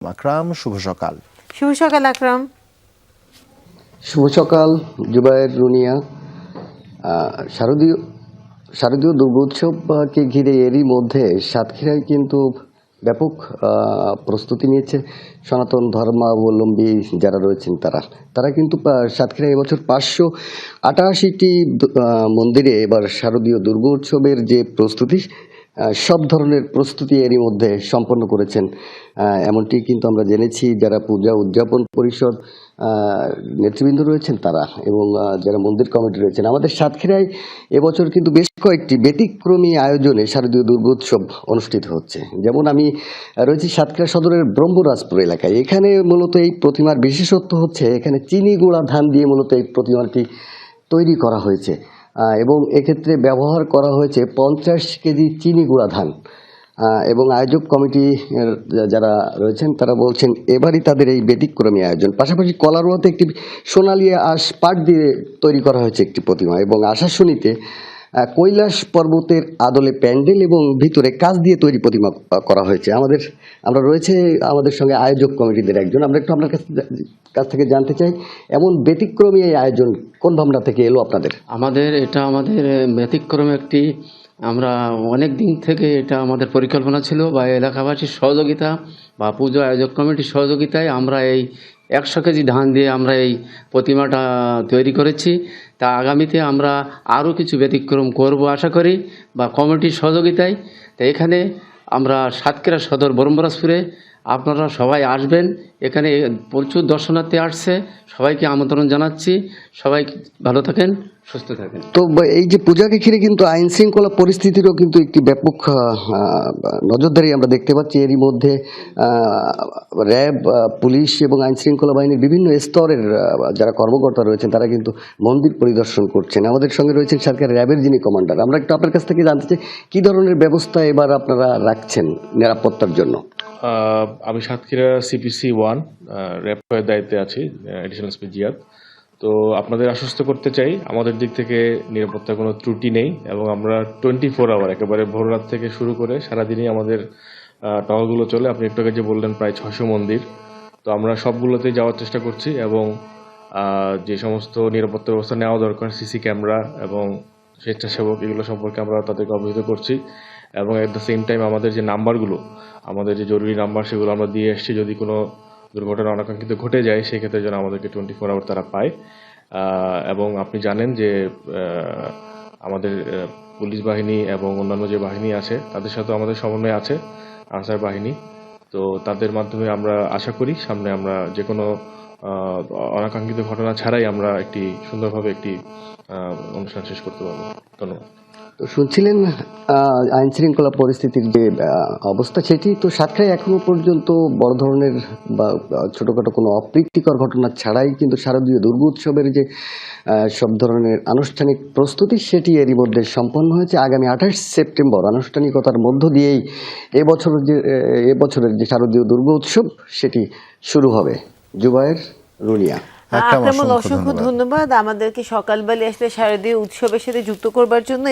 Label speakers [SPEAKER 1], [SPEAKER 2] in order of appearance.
[SPEAKER 1] আকরাম শুভ সকাল।
[SPEAKER 2] শুভ সকাল আকরাম।
[SPEAKER 3] শুভ সকাল জুবায়ের রুনিয়া। শারদীয় শারদীয় দুর্গোৎসবকে ঘিরে এরই মধ্যে সাতক্ষীরায় কিন্তু ব্যাপক প্রস্তুতি নিয়েছে সনাতন ধর্মাবলম্বী যারা রয়েছেন তারা। তারা কিন্তু আহ, সাতক্ষীরায় এবছর পাঁচশো আটাশিটি মন্দিরে এবার শারদীয় দুর্গোৎসবের যে প্রস্তুতি সব ধরনের প্রস্তুতি এরই মধ্যে সম্পন্ন করেছেন। এমনটি কিন্তু আমরা জেনেছি যারা পূজা উদযাপন পরিষদ নেতৃবৃন্দ রয়েছেন তারা এবং যারা মন্দির কমিটি রয়েছেন। আমাদের সাতক্ষীরায় এবছর কিন্তু বেশ কয়েকটি ব্যতিক্রমী আয়োজনে শারদীয় দুর্গোৎসব অনুষ্ঠিত হচ্ছে। যেমন আমি রয়েছি সাতক্ষীরা সদরের ব্রহ্মরাজপুর এলাকায়। এখানে মূলত এই প্রতিমার বিশেষত্ব হচ্ছে এখানে চিনি গুঁড়া ধান দিয়ে মূলত এই প্রতিমাটি তৈরি করা হয়েছে। এবং এক্ষেত্রে ব্যবহার করা হয়েছে পঞ্চাশ কেজি চিনি গুঁড়া ধান। এবং আয়োজক কমিটি যারা রয়েছেন, তারা বলছেন এবারই তাদের এই ব্যতিক্রমী আয়োজন। পাশাপাশি কলারোয়াতে একটি সোনালী আঁশ পাট দিয়ে তৈরি করা হয়েছে একটি প্রতিমা এবং আশাশুনিতে কৈলাস পর্বতের আদলে প্যান্ডেল এবং ভিতরে কাজ দিয়ে তৈরি প্রতিমা করা হয়েছে। আমাদের, আমরা রয়েছে আমাদের সঙ্গে আয়োজক কমিটিদের একজন। আমরা একটু আপনার কাছ কাছ থেকে জানতে চাই, এমন ব্যতিক্রমী এই আয়োজন কোন ভাবনা থেকে এলো আপনাদের?
[SPEAKER 4] আমাদের এটা আমাদের ব্যতিক্রম একটি, আমরা অনেক দিন থেকে এটা আমাদের পরিকল্পনা ছিল বা এলাকাবাসীর সহযোগিতা বা পুজো আয়োজক কমিটির সহযোগিতায় আমরা এই একশো কেজি ধান দিয়ে আমরা এই প্রতিমাটা তৈরি করেছি। তা আগামীতে আমরা আরও কিছু ব্যতিক্রম করব আশা করি বা কমিটির সহযোগিতায়। তা এখানে আমরা সাতক্ষীরা সদর বরম্বরাজপুরে আপনারা সবাই আসবেন। এখানে প্রচুর দর্শনার্থী আসছে। সবাইকে আমন্ত্রণ জানাচ্ছি। সবাই ভালো থাকেন, সুস্থ থাকেন।
[SPEAKER 3] তো এই যে পূজাকে ঘিরে কিন্তু আইন শৃঙ্খলা পরিস্থিতিরও কিন্তু একটি ব্যাপক নজরদারি আমরা দেখতে পাচ্ছি। এরই মধ্যে র্যাব পুলিশ এবং আইন শৃঙ্খলা বাহিনীর বিভিন্ন স্তরের যারা কর্মকর্তা রয়েছেন, তারা কিন্তু মন্দির পরিদর্শন করছেন। আমাদের সঙ্গে রয়েছেন সরকার র্যাবের যিনি কমান্ডার। আমরা একটু আপনার কাছ থেকে জানতে চাই, কী ধরনের ব্যবস্থা এবার আপনারা রাখছেন নিরাপত্তার জন্য?
[SPEAKER 5] আমি সাতক্ষীরা সিপিসি ওয়ান র্যাপের দায়িত্বে আছি এডিশনাল এসপি জিয়াদ। তো আপনাদের আশ্বস্ত করতে চাই, আমাদের দিক থেকে নিরাপত্তার কোনো ত্রুটি নেই এবং আমরা টোয়েন্টি ফোর আওয়ার একেবারে ভোর রাত থেকে শুরু করে সারাদিনই আমাদের টহলগুলো চলে। আপনি একটু আগে যে বললেন প্রায় ছশো মন্দির। তো আমরা সবগুলোতেই যাওয়ার চেষ্টা করছি এবং যে সমস্ত নিরাপত্তা ব্যবস্থা নেওয়া দরকার, সিসি ক্যামেরা এবং স্বেচ্ছাসেবক, এগুলো সম্পর্কে আমরা তাদেরকে অবহিত করছি। এবং এট দ্য সেম টাইম আমাদের যে নাম্বারগুলো, আমাদের যে জরুরি নাম্বার সেগুলো আমরা দিয়ে এসেছি যদি কোনো দুর্ঘটনা অনাকাঙ্ক্ষিত ঘটে যায় সেই ক্ষেত্রে যেন আমাদেরকে টোয়েন্টি ফোর আওয়ার তারা পায়। এবং আপনি জানেন যে আমাদের পুলিশ বাহিনী এবং অন্যান্য যে বাহিনী আছে, তাদের সাথে আমাদের সমন্বয় আছে, আনসার বাহিনী। তো তাদের মাধ্যমে আমরা আশা করি সামনে আমরা যে কোনো অনাকাঙ্ক্ষিত ঘটনা ছাড়াই আমরা একটি সুন্দরভাবে একটি অনুষ্ঠান শেষ করতে পারব। ধন্যবাদ।
[SPEAKER 3] তো শুনছিলেন আহ, আইন শৃঙ্খলা পরিস্থিতির যে অবস্থা সেটি তো সাতক্ষীরায় এখনও পর্যন্ত বড় ধরনের বা ছোটখাটো কোনো অপ্রীতিকর ঘটনা ছাড়াই কিন্তু শারদীয় দুর্গোৎসবের যে সব ধরনের আনুষ্ঠানিক প্রস্তুতি সেটি এরই মধ্যে সম্পন্ন হয়েছে। আগামী আঠাশ সেপ্টেম্বর আনুষ্ঠানিকতার মধ্য দিয়েই এবছর যে এবছরের যে শারদীয় দুর্গোৎসব সেটি শুরু হবে। জুবায়ের রুনিয়া।
[SPEAKER 2] আকরামুল
[SPEAKER 1] অসংখ্য।
[SPEAKER 2] ধন্যবাদ। আমাদেরকে সকালবেলা আসলে শারদীয় উৎসবের সাথে যুক্ত করবার জন্য